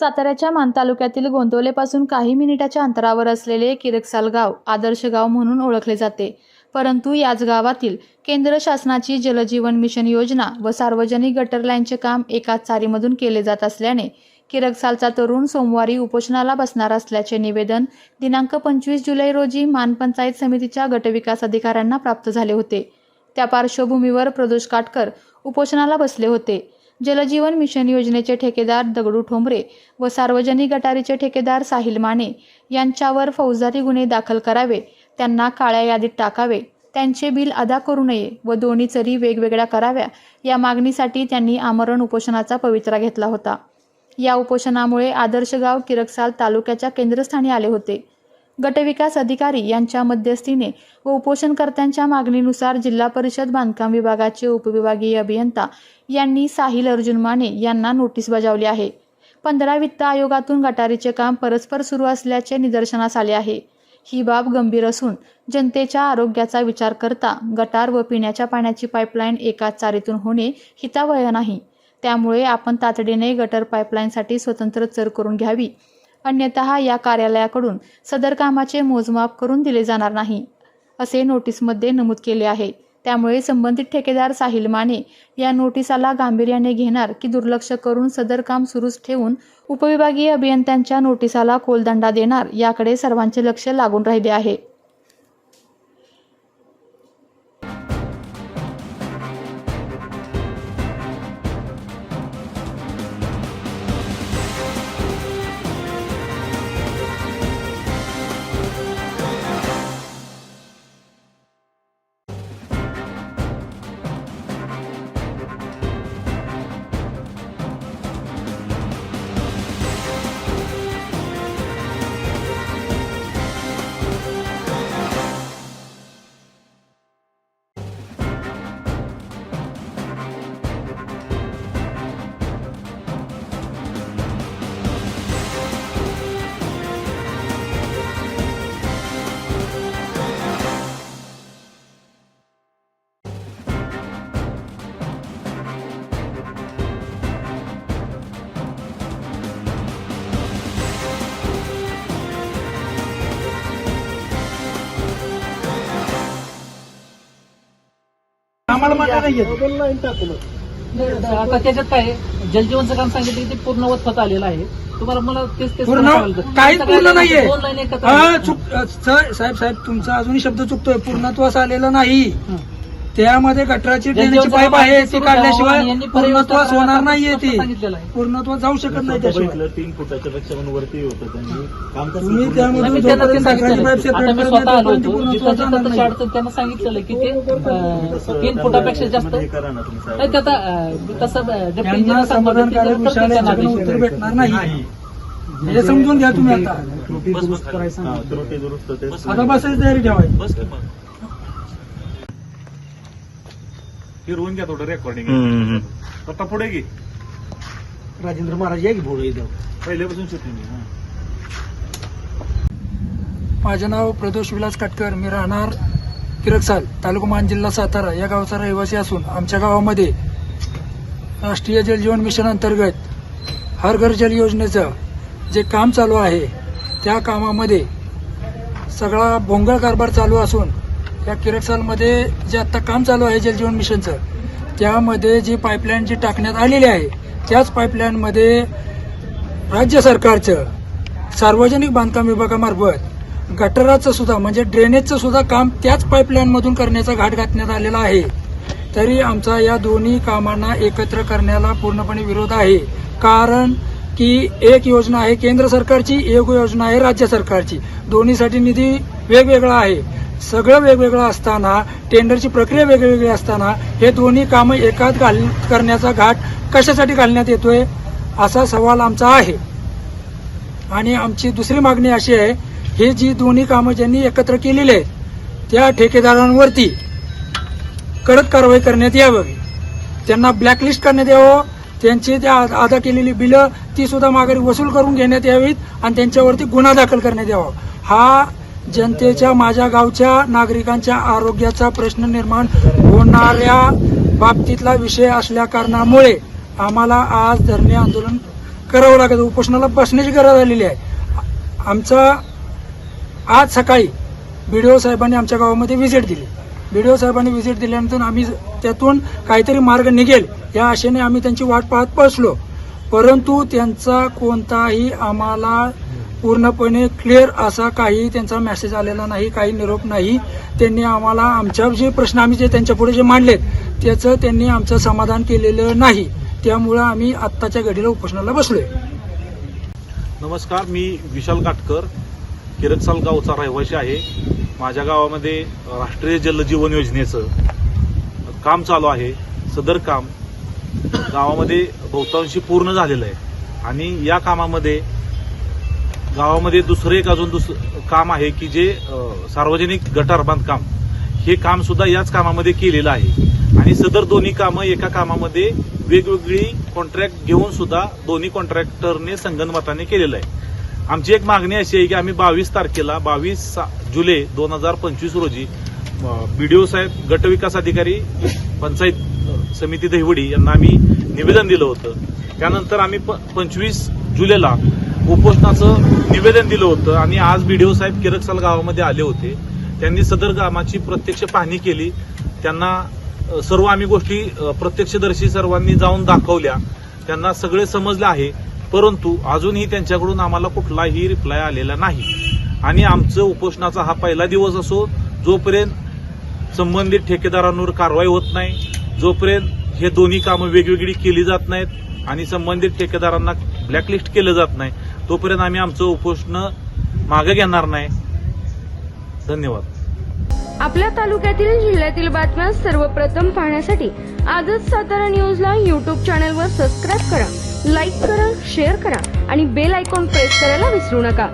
साताऱ्याच्या मान तालुक्यातील गोंदवलेपासून काही मिनिटाच्या अंतरावर असलेले किरकसाल गाव आदर्श गाव म्हणून ओळखले जाते. परंतु याच गावातील केंद्र शासनाची जलजीवन मिशन योजना व सार्वजनिक गटर लाईनचे काम एकाच चारीमधून केले जात असल्याने किरकसालचा तरुण सोमवारी उपोषणाला बसणार असल्याचे निवेदन दिनांक पंचवीस जुलै रोजी मानपंचायत समितीच्या गटविकास अधिकाऱ्यांना प्राप्त झाले होते. त्या पार्श्वभूमीवर प्रदोष काटकर उपोषणाला बसले होते. जलजीवन मिशन योजनेचे ठेकेदार दगडू ठोंबरे व सार्वजनिक गटारीचे ठेकेदार साहिल माने यांच्यावर फौजदारी गुन्हे दाखल करावे त्यांना काळ्या यादीत टाकावे त्यांचे बिल अदा करू नये व दोन्ही चरी वेगवेगळ्या कराव्या या मागणीसाठी त्यांनी आमरण उपोषणाचा पवित्रा घेतला होता. या उपोषणामुळे आदर्श गाव किरकसाल तालुक्याच्या केंद्रस्थानी आले होते. गटविकास अधिकारी यांच्या मध्यस्थीने व उपोषणकर्त्यांच्या मागणीनुसार जिल्हा परिषद बांधकाम विभागाचे उपविभागीय अभियंता यांनी साहिल अर्जुन माने यांना नोटीस बजावली आहे. पंधरा वित्त आयोगातून गटारीचे काम परस्पर सुरू असल्याचे निदर्शनास आले आहे. ही बाब गंभीर असून जनतेच्या आरोग्याचा विचार करता गटार व पिण्याच्या पाण्याची पाईपलाईन एकाच चारीतून होणे हितावह नाही. त्यामुळे आपण तातडीने गटर पाईपलाईनसाठी स्वतंत्र चर करून घ्यावी. अन्यतः या कार्यालयाकडून सदर कामाचे मोजमाप करून दिले जाणार नाही असे नोटीसमध्ये नमूद केले आहे. त्यामुळे संबंधित ठेकेदार साहिल माने या नोटिसाला गांभीर्याने घेणार की दुर्लक्ष करून सदर काम सुरूच ठेवून उपविभागीय अभियंत्यांच्या नोटिसाला कोलदंडा देणार याकडे सर्वांचे लक्ष लागून राहिले आहे. आम्हाला मान्य नाही येत आता त्याच्यात काय आहे? जलजीवनचं काम सांगितलं की ते पूर्णवत होत आलेलं आहे तुम्हाला मला तेच तेच पूर्ण लागतं. काहीच पूर्ण नाहीये दोन लाईन एकत्र हा आहेत. चुक अ, स- साहेब साहेब तुमचा अजूनही शब्द चुकतोय पूर्णत्वास आलेलं नाही हं. त्यामध्ये गटराची ड्रेनेजची पाईप आहे ती काढल्याशिवाय. यांनी पूर्णत्वास होणार नाहीये ती सांगितलेलं आहे. पूर्णत्वास जाऊ शकत नाही तसं त्याशिवाय बघितलं तीन फुटाच्या पेक्षा पण वरती होतं त्यांनी तुम्ही पूर्ण त्यामध्ये नाही, मी केलं? त्यांना ते जोपर्यंत. पाईप मी करत स्वतः नाही, तोपर्यंत पूर्णत्वास जाणार नाही. त्यांना सांगितलेलं की ते अं, तीन त्यांना फुटापेक्षा जास्त मध्ये करा ना तुम्ही साहेब. नाही, त्यात अं, तसं डेप्टी त्यांना समाधानकारक विषयाला उत्तर. भेटणार नाही हे समजून घ्या तुम्ही आता बस बस खाली. हा, त्रुटी दुरुस्त ते आता बसायची तयारी ठेवायची बस की मग. फिरवून घ्या थोडं रेकॉर्डिंग आता पुढे घे. राजेंद्र महाराज या की बोलू इथं पहिल्यापासून शूटिंग माझे नाव प्रदोष विलास कटकर. मी राहणार किरकसाल तालुका मान जिल्हा सातारा. या गावचा रहिवासी असून आमच्या गावामध्ये राष्ट्रीय जल जीवन मिशन अंतर्गत हर घर जल योजनेचं जे काम चालू आहे त्या कामामध्ये सगळा भोंगळ कारभार चालू असून या किरकसालमध्ये जे आत्ता काम चालू आहे जल जीवन मिशनचं त्यामध्ये जी पाईपलाईन जी टाकण्यात आलेली आहे त्याच पाईपलाईनमध्ये राज्य सरकारचं सार्वजनिक बांधकाम विभागामार्फत गटराचं सुद्धा म्हणजे ड्रेनेजचं सुद्धा काम त्याच पाईपलाईनमधून करण्याचा घाट घातण्यात आलेला आहे. तरी आमचा या दोन्ही कामांना एकत्र करण्याला पूर्णपणे विरोध आहे. कारण की एक योजना आहे केंद्र सरकारची एक योजना आहे राज्य सरकारची. दोन्हीसाठी निधी वेगवेगळा आहे. सगळं वेगवेगळं असताना टेंडरची प्रक्रिया वेगवेगळी असताना हे दोन्ही कामं एकात घाल करण्याचा घाट कशासाठी घालण्यात येतोय असा सवाल आमचा आहे. आणि आमची दुसरी मागणी अशी आहे हे जी दोन्ही कामं ज्यांनी एकत्र केलेली आहेत त्या ठेकेदारांवरती कडक कारवाई करण्यात यावी. त्यांना ब्लॅकलिस्ट करण्यात यावं त्यांची त्या अदा केलेली बिलं ती सुद्धा माघारी वसूल करून घेण्यात यावीत आणि त्यांच्यावरती गुन्हा दाखल करण्यात यावा. हा जनतेच्या माझ्या गावच्या नागरिकांच्या आरोग्याचा प्रश्न निर्माण होणाऱ्या बाबतीतला विषय असल्या कारणामुळे आम्हाला आज धरणे आंदोलन करावं लागत. उपोषणाला बसण्याची गरज आलेली आहे. आमचा आज सकाळी बी डी ओ साहेबांनी आमच्या गावामध्ये व्हिजिट दिली. बी डी ओ साहेबांनी व्हिजिट दिल्यानंतर आम्ही त्यातून काहीतरी मार्ग निघेल या आशेने आम्ही त्यांची वाट पाहत बसलो. परंतु त्यांचा कोणताही आम्हाला पूर्णपणे क्लिअर असा काही त्यांचा मेसेज आलेला नाही काही निरोप नाही. त्यांनी आम्हाला आमच्या जे प्रश्न आम्ही जे त्यांच्यापुढे जे मांडलेत त्याचं त्यांनी आमचं समाधान केलेलं नाही. त्यामुळं आम्ही आत्ताच्या घडीला उपोषणाला बसलोय. नमस्कार मी विशाल काटकर. किरकसाल गावचा रहिवासी आहे. माझ्या गावामध्ये राष्ट्रीय जलजीवन योजनेचं काम चालू आहे सदर काम. गावामध्ये बहुतांशी पूर्ण झालेलं आहे. आणि या कामामध्ये गावामध्ये दुसरं एक अजून दुसरं काम आहे की जे सार्वजनिक गटार बांधकाम हे काम सुद्धा याच कामामध्ये केलेलं आहे. आणि सदर दोन्ही कामं एका कामामध्ये वेगवेगळी कॉन्ट्रॅक्ट घेऊन सुद्धा दोन्ही कॉन्ट्रॅक्टरने संगनमताने केलेलं आहे. आमची एक मागणी अशी आहे की आम्ही बावीस तारखेला बावीस जुलै दोन हजार पंचवीस रोजी बीडीओ साहेब गटविकास अधिकारी पंचायत समिती दहिवडी यांना आम्ही निवेदन दिलं होतं. त्यानंतर आम्ही पंचवीस जुलैला उपोषणाचं निवेदन दिलं होतं आणि आज बीडीओ साहेब किरकसाल गावामध्ये आले होते. त्यांनी सदर कामाची प्रत्यक्ष पाहणी केली. त्यांना सर्व आम्ही गोष्टी प्रत्यक्षदर्शी सर्वांनी जाऊन दाखवल्या. त्यांना सगळे समजले आहे. परंतु अजूनही त्यांच्याकडून आम्हाला कुठलाही रिप्लाय आलेला नाही. आणि आमचं उपोषणाचा हा पहिला दिवस असो जोपर्यंत संबंधित ठेकेदारांवर कारवाई होत नाही जोपर्यंत हे दोन्ही कामं वेगवेगळी केली जात नाहीत आणि संबंधित ठेकेदारांना ब्लॅकलिस्ट केलं जात नाही तोपर्यंत आम्ही आमचं उपोषण मागे घेणार नाही. धन्यवाद. आपल्या तालुक्यातील जिल्ह्यातील बातम्या सर्वप्रथम पाहण्यासाठी आजच सातारा न्यूजला यूट्यूब चॅनलवर सबस्क्राईब करा लाईक करा शेअर करा आणि बेल आयकॉन प्रेस करायला विसरू नका.